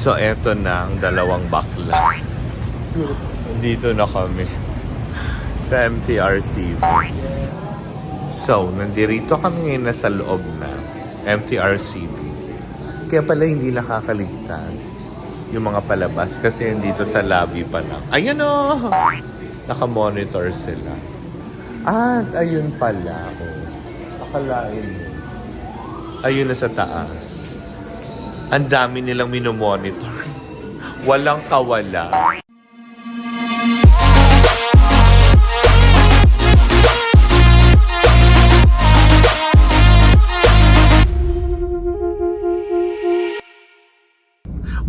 So, eto na ang dalawang bakla. Dito na kami. Sa MTRCB. So, nandirito kami ngayon na sa loob na MTRCB. Kaya pala hindi nakakaligtas yung mga palabas kasi nandito sa lobby pa lang. Ayun o! Naka-monitor sila. At ayun pala. Oh. Akalain. Ayun na sa taas. Ang dami nilang minomonitor. Walang kawala.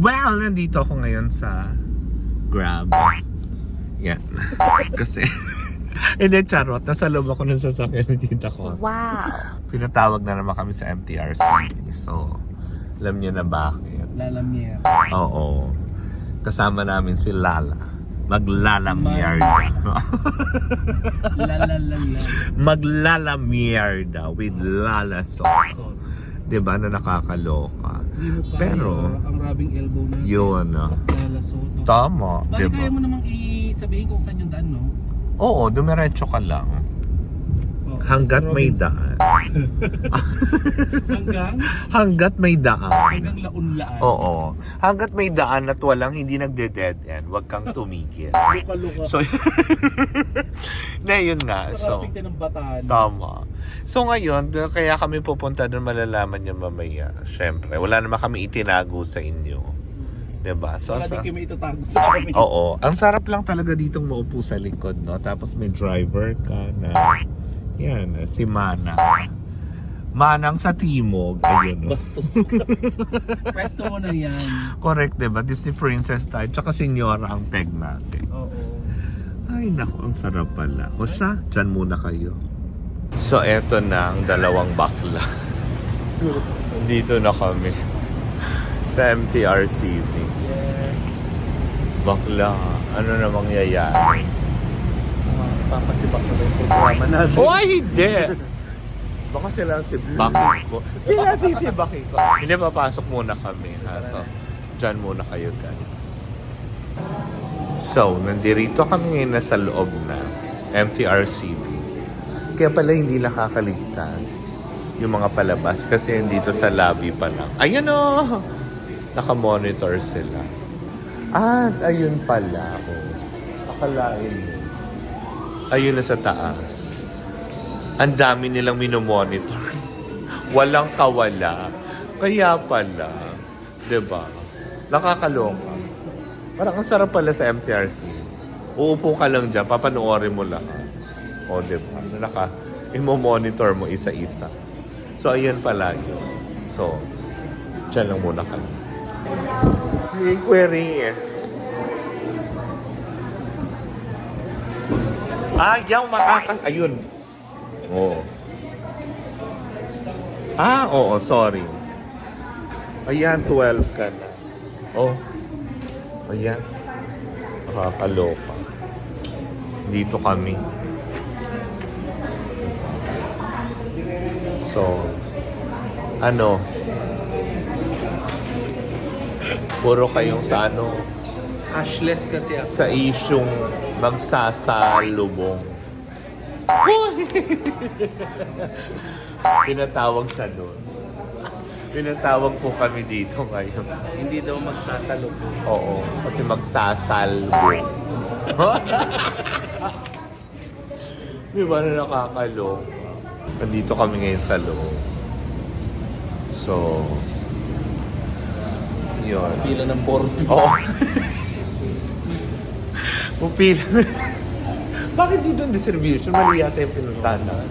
Well, nandito ako ngayon sa Grab. Yan. Kasi, hindi, charot. Nasa loob ako ng sasakyan ni tita ko. Wow. Pinatawag na naman kami sa MTRC. So, alam niyo na bakit. Lalamier. Oo. Kasama namin si Lala. Maglalamierda. Lalalala. Maglalamierda with Lala sauce. So, 'Di ba na nakakaloka? di mo kaya Pero, ang rubbing elbow na Yun. ah. lalasoto. Tama, Bakit 'di kaya ba? mo namang i-sabihin kung saan yung daan, no? Oo, dumiretso ka lang. Hanggat may daan. Hanggang? Hanggat may daan. Hanggang launlaan. Oo. Hanggat may daan at walang hindi nagde-dead end, huwag kang tumigil. Luka-luka. So, na yun nga. sa So, rapid din ng Batanes. tama. So ngayon, kaya kami pupunta doon malalaman nyo mamaya. Siyempre, wala naman kami itinago sa inyo. 'Di ba? So, Wala din kami itatago sa amin. Oo. Ang sarap lang talaga ditong maupo sa likod, no? Tapos may driver ka na, yan, si Mana. Manang sa Timog. Ayun, no? Bastos ka. Pwesto mo na yan. Correct, diba? Disney Princess tayo. Tsaka Senyora ang peg natin. Oo. Ay, naku, ang sarap pala. O siya, dyan muna kayo. So, eto na ang dalawang bakla. Dito na kami. Sa MTRCB. Yes. Bakla, ano na mangyayari? Papasibak na ba yung programa natin? Oh, ay, hindi! Baka sila si Baki ko. Sila si si Baki ko. Hindi, papasok muna kami. Ha? So, dyan muna kayo, guys. So, nandirito kami ngayon na sa loob na MTRCB. Kaya pala hindi nakakaligtas yung mga palabas kasi nandito sa lobby pa lang. Ayun o! Naka-monitor sila. At ayun pala. Oh. Akalain mo. Ayun na sa taas. Ang dami nilang minomonitor. Walang kawala. Kaya pala. ba? Nakakaloka. Parang ang sarap pala sa MTRC. Uupo ka lang dyan, papanoorin mo lang. O, di ba? Naka, imo-monitor mo isa-isa. So, ayun pala yun. So, dyan lang muna kami. May query eh. Ah, yaw makakas... Ayun. Oo. Ah, oo, sorry. Ayan, 12 ka na. Oh. Ayan. Nakakaloka. Dito kami. So, ano? Puro kayong sa ano? Cashless kasi ako. sa isyong magsasalubong. Pinatawag sa doon. Pinatawag po kami dito ngayon. Hindi daw magsasalubong. Oo, kasi magsasalubong. Di ba na nakakaloka? Nandito kami ngayon sa loob. So, yun. Pila ng 40. Oo. Pupila. Bakit dito ang distribution? Mali yata yung pinuntahan na.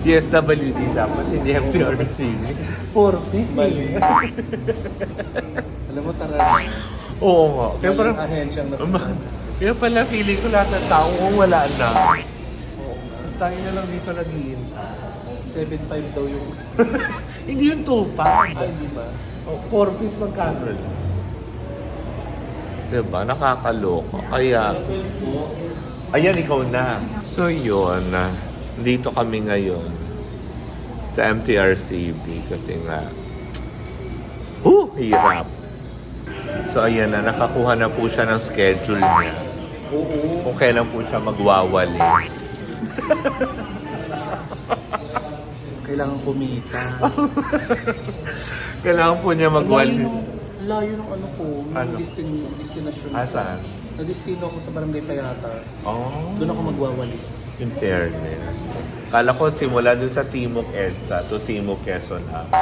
DSWD dapat, hindi MPRC. Four piece. Mali. eh. Alam mo, tara. Oo nga. Kaya parang, ahensyang Ma- kaya pala feeling ko lahat ng tao kung wala na. Tapos tayo na lang dito naghihintay. 7.5 daw yung... Hindi yung tupa. Ay, di ba? Oh, four piece magkano. Diba? Nakakaloka. Kaya, ayan, ikaw na. So, yun. Dito kami ngayon sa MTRCB kasi nga, uh, hirap. So ayan na, nakakuha na po siya ng schedule niya. Kung kailan po siya magwawalis. Kailangan kumita. Kailangan po niya magwalis. Layo ng ano ko, Ano? destin, destination Ah, ko. saan? Na-destino ako sa Barangay Payatas. Oh, Doon ako magwawalis. in fairness. Kala ko simula dun sa Timok EDSA to Timok Quezon ha.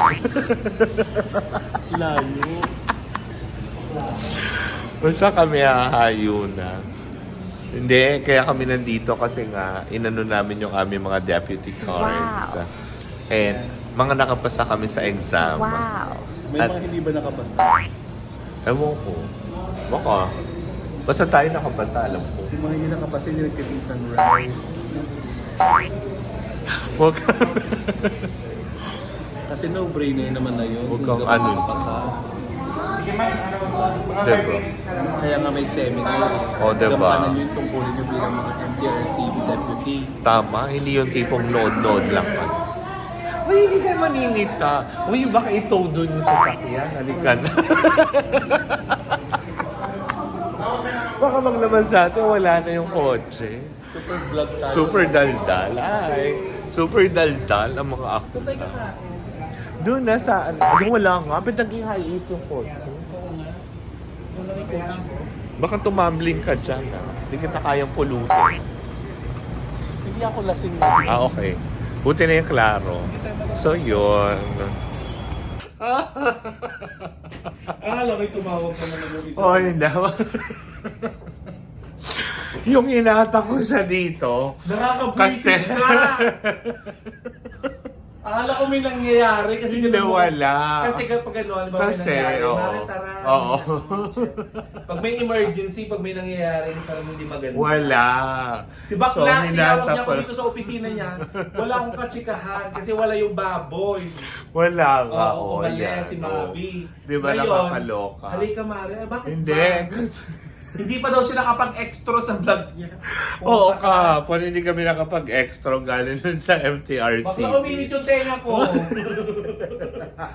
Layo. Basta kami hahayo na. Hindi, kaya kami nandito kasi nga, inano namin yung aming mga deputy cards. Wow. And mga nakapasa kami sa exam. Wow. May At- mga hindi ba nakapasa? Ewan ko. Baka. Basta tayo nakapasa, alam ko. Yung mga hindi nakapasa, hindi nagtitinit ng ride. Huwag ka. Kasi no-brainer naman na yun. Huwag Hindi kang ka ano. makakapasa. diba? Kaya nga may seminar. O, diba? Gampanan yung tungkulin nyo bilang mga MTRCB deputy. Tama, hindi yung tipong nood-nood lang. Uy, hindi ka maningit ka. Uy, baka ito doon yung sasakyan. Halika na. baka maglabas natin, wala na yung kotse. Super vlog tayo. Super daldal. Ay, super daldal ang mga ako. Kakain. Doon na sa, ano, yung wala nga, pinaging high is yung kotse. Baka tumambling ka dyan, ah. Hindi kita kayang pulutin. Hindi ako lasing na. Ah, okay. Buti na yung klaro. So, yun. Akala ko'y tumawag ka naman yung isa. Oy, naman. yung inata ko siya dito. Nakakabwisit Kasi- ka! Akala ko may nangyayari kasi Hindi, ganun mo- wala. Kasi kapag ano, ano ba may Kasi, nangyayari? oo. Mare, tara. Oo. Pag may emergency, pag may nangyayari, parang hindi maganda. Wala. Si Bakla, So, tinawag hinata niya ako ko- dito sa opisina niya. Wala akong katsikahan kasi wala yung baboy. Wala nga. Oo, oh, mali, yan, si. Bobby. Di ba Ngayon, nakakaloka? Halika, Mare. Ay, bakit Hindi. ba? Hindi pa daw siya nakapag-extra sa vlog niya. Oo ka. Pwede hindi kami nakapag-extra galing dun sa MTRC. Bakla uminit yung tenga ko.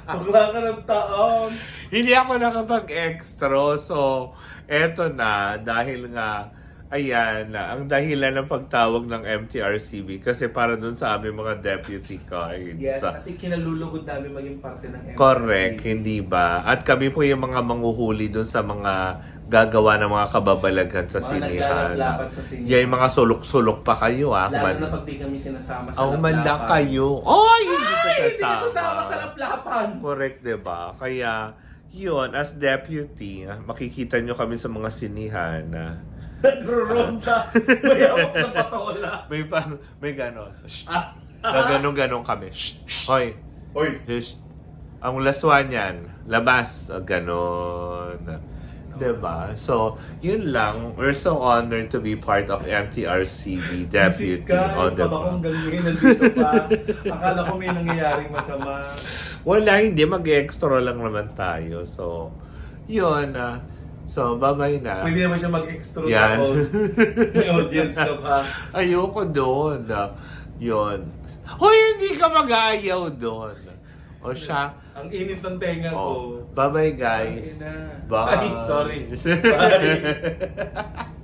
Bakla ka ng taon. Hindi ako nakapag-extra. So, eto na. Dahil nga, ayan, ang dahilan ng pagtawag ng MTRCB kasi para dun sa aming mga deputy cards. Yes, at kinalulugod namin maging parte ng MRC. Correct, hindi ba? At kami po yung mga manguhuli dun sa mga gagawa ng mga kababalaghan sa Mga sinihan. sa sinihan. Yan, yung mga sulok-sulok pa kayo, ah. Lalo Man- na pag di kami sinasama sa Oh, man lang laplapan. kayo. Oy, hindi Ay, hindi sasama sa laplapan. Correct, di ba? Kaya, yun, as deputy, ah, makikita nyo kami sa mga sinihan na Nagro-ronda. May hawak na patola. may, pa- may ganon. Shh. Ah. Na ganon-ganon kami. Shh. Hoy. Oy. Shh. Ang laswan yan, labas. Ah, Ganon. Diba? So, yun lang. We're so honored to be part of MTRCB Deputy. Visit ka, Oh, diba? kabakong gawin nandito pa. Akala ko may nangyayaring masama. Wala, hindi. Mag-extra lang naman tayo. So, yun. ah. So, bye-bye na. Pwede naman siya mag-extra Yan. may audience ka pa. Ayoko doon. ah. yun. Hoy, hindi ka mag-aayaw doon. O siya. Ang init ng tenga Oh, ko. bye-bye guys. Ay, na. Bye. Ay, sorry. Bye.